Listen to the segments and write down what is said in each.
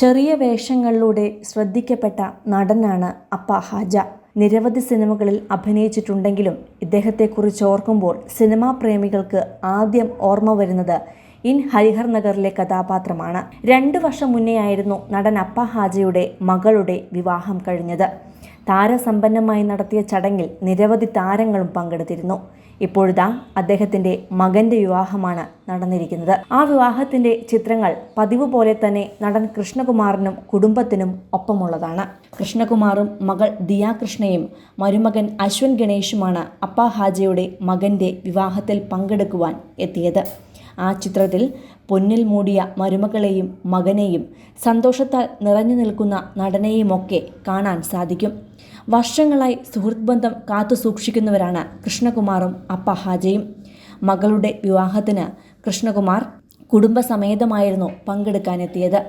ചെറിയ വേഷങ്ങളിലൂടെ ശ്രദ്ധിക്കപ്പെട്ട നടനാണ് അപ്പ ഹാജ. നിരവധി സിനിമകളിൽ അഭിനയിച്ചിട്ടുണ്ടെങ്കിലും ഇദ്ദേഹത്തെക്കുറിച്ച് ഓർക്കുമ്പോൾ സിനിമാ പ്രേമികൾക്ക് ആദ്യം ഓർമ്മ വരുന്നത് ഇൻ ഹരിഹർ നഗറിലെ കഥാപാത്രമാണ്. രണ്ടു വർഷം മുന്നെയായിരുന്നു നടൻ അപ്പ ഹാജയുടെ മകളുടെ വിവാഹം കഴിഞ്ഞത്. താരസമ്പന്നമായി നടത്തിയ ചടങ്ങിൽ നിരവധി താരങ്ങളും പങ്കെടുത്തിരുന്നു. ഇപ്പോഴിതാ അദ്ദേഹത്തിന്റെ മകന്റെ വിവാഹമാണ് നടന്നിരിക്കുന്നത്. ആ വിവാഹത്തിന്റെ ചിത്രങ്ങൾ പതിവ് പോലെ തന്നെ നടൻ കൃഷ്ണകുമാറിനും കുടുംബത്തിനും ഒപ്പമുള്ളതാണ്. കൃഷ്ണകുമാറും മകൾ ദിയാകൃഷ്ണയും മരുമകൻ അശ്വൻ ഗണേഷുമാണ് അപ്പ ഹാജയുടെ മകന്റെ വിവാഹത്തിൽ പങ്കെടുക്കുവാൻ എത്തിയത്. ആ ചിത്രത്തിൽ പൊന്നിൽ മൂടിയ മരുമകളെയും മകനെയും സന്തോഷത്താൽ നിറഞ്ഞു നിൽക്കുന്ന നടനെയുമൊക്കെ കാണാൻ സാധിക്കും. വർഷങ്ങളായി സുഹൃത്ത് ബന്ധം കാത്തു സൂക്ഷിക്കുന്നവരാണ് കൃഷ്ണകുമാറും അപ്പ ഹാജയും. മകളുടെ വിവാഹത്തിന് കൃഷ്ണകുമാർ കുടുംബസമേതമായിരുന്നു പങ്കെടുക്കാനെത്തിയത്.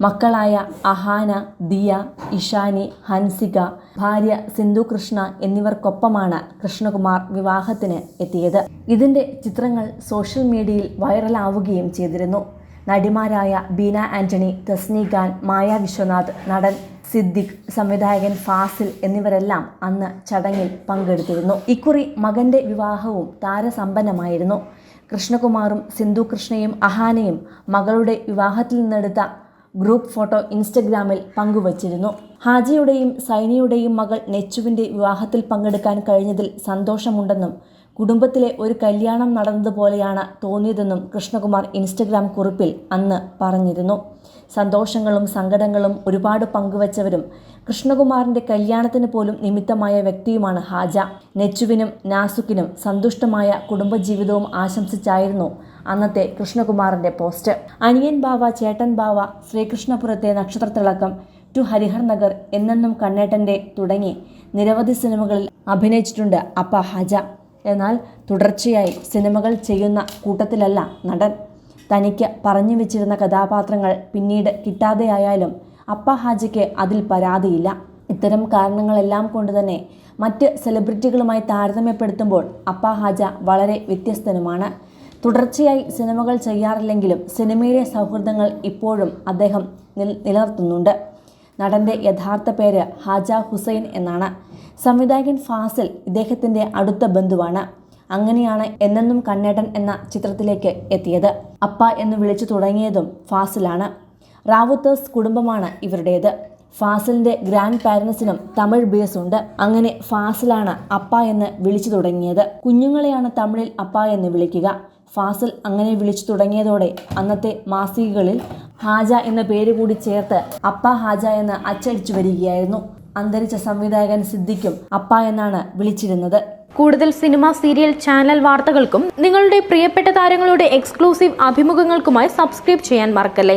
മക്കളായ അഹാന ദിയ ഇഷാനി ഹൻസിക ഭാര്യ സിന്ധു കൃഷ്ണ എന്നിവർക്കൊപ്പമാണ് കൃഷ്ണകുമാർ വിവാഹത്തിന് എത്തിയത്. ഇതിന്റെ ചിത്രങ്ങൾ സോഷ്യൽ മീഡിയയിൽ വൈറലാവുകയും ചെയ്തിരുന്നു. നടിമാരായ ബീന ആന്റണി തസ്നി ഖാൻ മായ വിശ്വനാഥ് നടൻ സിദ്ദിഖ് സംവിധായകൻ ഫാസിൽ എന്നിവരെല്ലാം അന്ന് ചടങ്ങിൽ പങ്കെടുത്തിരുന്നു. ഇക്കുറി മകന്റെ വിവാഹവും താരസമ്പന്നമായിരുന്നു. കൃഷ്ണകുമാറും സിന്ധു കൃഷ്ണയും അഹാനയും മകളുടെ വിവാഹത്തിൽ നിന്നെടുത്ത ഗ്രൂപ്പ് ഫോട്ടോ ഇൻസ്റ്റഗ്രാമിൽ പങ്കുവച്ചിരുന്നു. ഹാജിയുടെയും സൈനിയുടെയും മകൾ നെച്ചുവിന്റെ വിവാഹത്തിൽ പങ്കെടുക്കാൻ കഴിഞ്ഞതിൽ സന്തോഷമുണ്ടെന്നും കുടുംബത്തിലെ ഒരു കല്യാണം നടന്നതുപോലെയാണ് തോന്നിയതെന്നും കൃഷ്ണകുമാർ ഇൻസ്റ്റഗ്രാം കുറിപ്പിൽ അന്ന് പറഞ്ഞിരുന്നു. സന്തോഷങ്ങളും സങ്കടങ്ങളും ഒരുപാട് പങ്കുവച്ചവരും കൃഷ്ണകുമാറിന്റെ കല്യാണത്തിന് പോലും നിമിത്തമായ വ്യക്തിയുമാണ് ഹാജ. നെച്ചുവിനും നാസുക്കിനും സന്തുഷ്ടമായ കുടുംബജീവിതവും ആശംസിച്ചായിരുന്നു അന്നത്തെ കൃഷ്ണകുമാറിന്റെ പോസ്റ്റ്. അനിയൻ ബാവ ചേട്ടൻ ബാവ ശ്രീകൃഷ്ണപുരത്തെ നക്ഷത്രത്തിളക്കം ടു ഹരിഹർ നഗർ എന്നെന്നും കണ്ണേട്ടന്റെ തുടങ്ങി നിരവധി സിനിമകളിൽ അഭിനയിച്ചിട്ടുണ്ട് അപ്പ ഹാജ. എന്നാൽ തുടർച്ചയായി സിനിമകൾ ചെയ്യുന്ന കൂട്ടത്തിലല്ല നടൻ. തനിക്ക് പറഞ്ഞു വെച്ചിരുന്ന കഥാപാത്രങ്ങൾ പിന്നീട് കിട്ടാതെയായാലും അപ്പ ഹാജിക്ക് അതിൽ പരാതിയില്ല. ഇത്തരം കാരണങ്ങളെല്ലാം കൊണ്ട് തന്നെ മറ്റ് സെലിബ്രിറ്റികളുമായി താരതമ്യപ്പെടുത്തുമ്പോൾ അപ്പ ഹാജ വളരെ വ്യത്യസ്തനുമാണ്. തുടർച്ചയായി സിനിമകൾ ചെയ്യാറില്ലെങ്കിലും സിനിമയിലെ സൗഹൃദങ്ങൾ ഇപ്പോഴും അദ്ദേഹം നിലനിർത്തുന്നുണ്ട്. നടന്റെ യഥാർത്ഥ പേര് ഹാജ ഹുസൈൻ എന്നാണ്. സംവിധായകൻ ഫാസിൽ ഇദ്ദേഹത്തിന്റെ അടുത്ത ബന്ധുവാണ്. അങ്ങനെയാണ് എന്നെന്നും കണ്ണേട്ടൻ എന്ന ചിത്രത്തിലേക്ക് എത്തിയത്. അപ്പ എന്ന് വിളിച്ചു തുടങ്ങിയതും ഫാസിലാണ്. റാവുത്തേഴ്സ് കുടുംബമാണ് ഇവരുടേത്. ഫാസിലിന്റെ ഗ്രാൻഡ് പാരൻസിനും തമിഴ് ബേസ് ഉണ്ട്. അങ്ങനെ ഫാസിലാണ് അപ്പ എന്ന് വിളിച്ചു തുടങ്ങിയത്. കുഞ്ഞുങ്ങളെയാണ് തമിഴിൽ അപ്പ എന്ന് വിളിക്കുക. ഫാസിൽ അങ്ങനെ വിളിച്ചു തുടങ്ങിയതോടെ അന്നത്തെ മാസികകളിൽ ഹാജ എന്ന പേര് കൂടി ചേർത്ത് അപ്പ ഹാജ എന്ന് അച്ചടിച്ചു വരികയായിരുന്നു. അന്തരിച്ച സംവിധായകൻ സിദ്ദിഖും അപ്പ എന്നാണ് വിളിച്ചിരുന്നത്. കൂടുതൽ സിനിമ സീരിയൽ ചാനൽ വാർത്തകൾക്കും നിങ്ങളുടെ പ്രിയപ്പെട്ട താരങ്ങളുടെ എക്സ്ക്ലൂസീവ് അഭിമുഖങ്ങൾക്കുമായി സബ്സ്ക്രൈബ് ചെയ്യാൻ മറക്കല്ലേ?